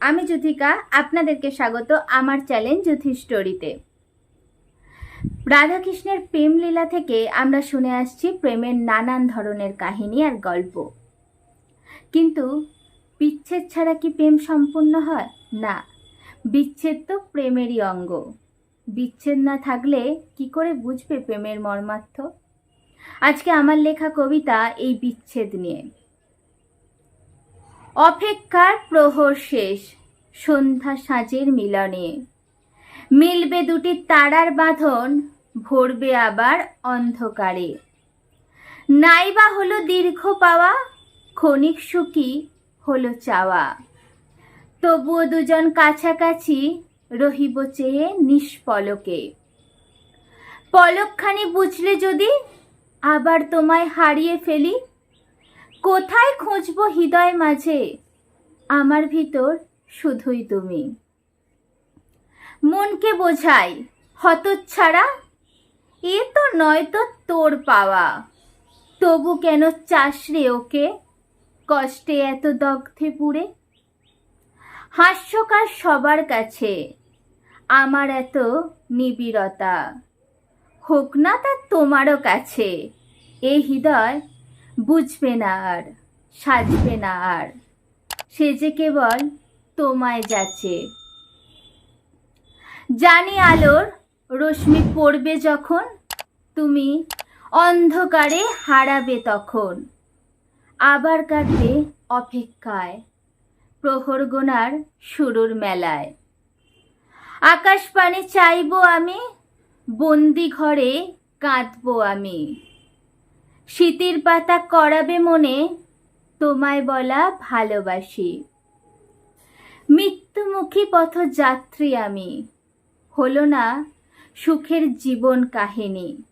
আমি যুথিকা, আপনাদেরকে স্বাগত আমার চ্যালেঞ্জ স্টোরিতে। রাধাকৃষ্ণের প্রেম লীলা থেকে আমরা শুনে আসছি প্রেমের নানান ধরনের কাহিনী আর গল্প। কিন্তু বিচ্ছেদ ছাড়া কি প্রেম সম্পূর্ণ হয়? না, বিচ্ছেদ তো প্রেমেরই অঙ্গ। বিচ্ছেদ না থাকলে কি করে বুঝবে প্রেমের মর্মার্থ? আজকে আমার লেখা কবিতা এই বিচ্ছেদ নিয়ে। অপেক্ষার প্রহর শেষ, সন্ধ্যা সাঁজের মিলনে। মিলবে দুটি তারার বাঁধন, ভরবে আবার অন্ধকারে। নাইবা হলো দীর্ঘ পাওয়া, ক্ষণিক সুখী হলো চাওয়া। তবুও দুজন কাছাকাছি রহিব চেয়ে নিষ্পলকে। পলকখানি বুঝলে যদি, আবার তোমায় হারিয়ে ফেলি কোথায় খুঁজবো হৃদয় মাঝে? আমার ভিতর শুধুই তুমি। মনকে বোঝাই, হতচ্ছাড়া? এ তো নয় তো তোর পাওয়া। তবু কেন চাস রে ওকে কষ্টে এত দগ্ধে পুড়ে? হাস্যকার সবার কাছে আমার এত নিবিড়তা। হোক না তা তোমারও কাছে এই হৃদয় বুঝবে না আর, সাজবে না আর। সে যে কেবল তোমায় যাচ্ছে। জানি আলোর রশ্মি পড়বে যখন, তুমি অন্ধকারে হারাবে তখন। আবার কাটবে অপেক্ষায়, প্রহর গোনার শুরুর মেলায়। আকাশ পানে চাইব আমি বন্দি ঘরে কাঁদবো আমি। শীতের পাতা করাবে মনে, তোমায় বলা ভালোবাসি। মৃত্যুমুখী পথযাত্রী আমি, হলো না সুখের জীবন কাহিনী।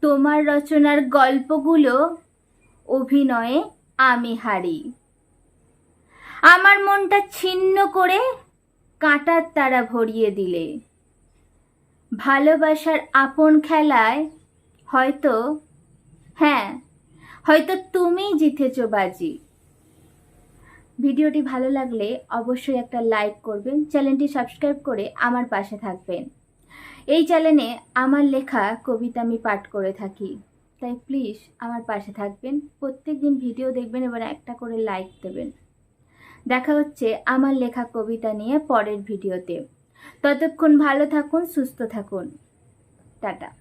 তোমার রচনার গল্পগুলো অভিনয়ে আমি হারি। আমার মনটা ছিন্ন করে কাঁটার তারা ভরিয়ে দিলে। ভালোবাসার আপন খেলায় হয়তো হ্যাঁ হয়তো তুমিই জিতেছ বাজি। ভিডিওটি ভালো লাগলে অবশ্যই একটা লাইক করবেন, চ্যানেলটি সাবস্ক্রাইব করে আমার পাশে থাকবেন। এই চ্যানেলে আমার লেখা কবিতা আমি পাঠ করে থাকি। তাই প্লিজ আমার পাশে থাকবেন প্রত্যেক দিন ভিডিও দেখবেন এবং একটা করে লাইক দেবেন। দেখা হচ্ছে আমার লেখা কবিতা নিয়ে পরের ভিডিওতে। ততক্ষণ ভালো থাকুন, সুস্থ থাকুন। টাটা।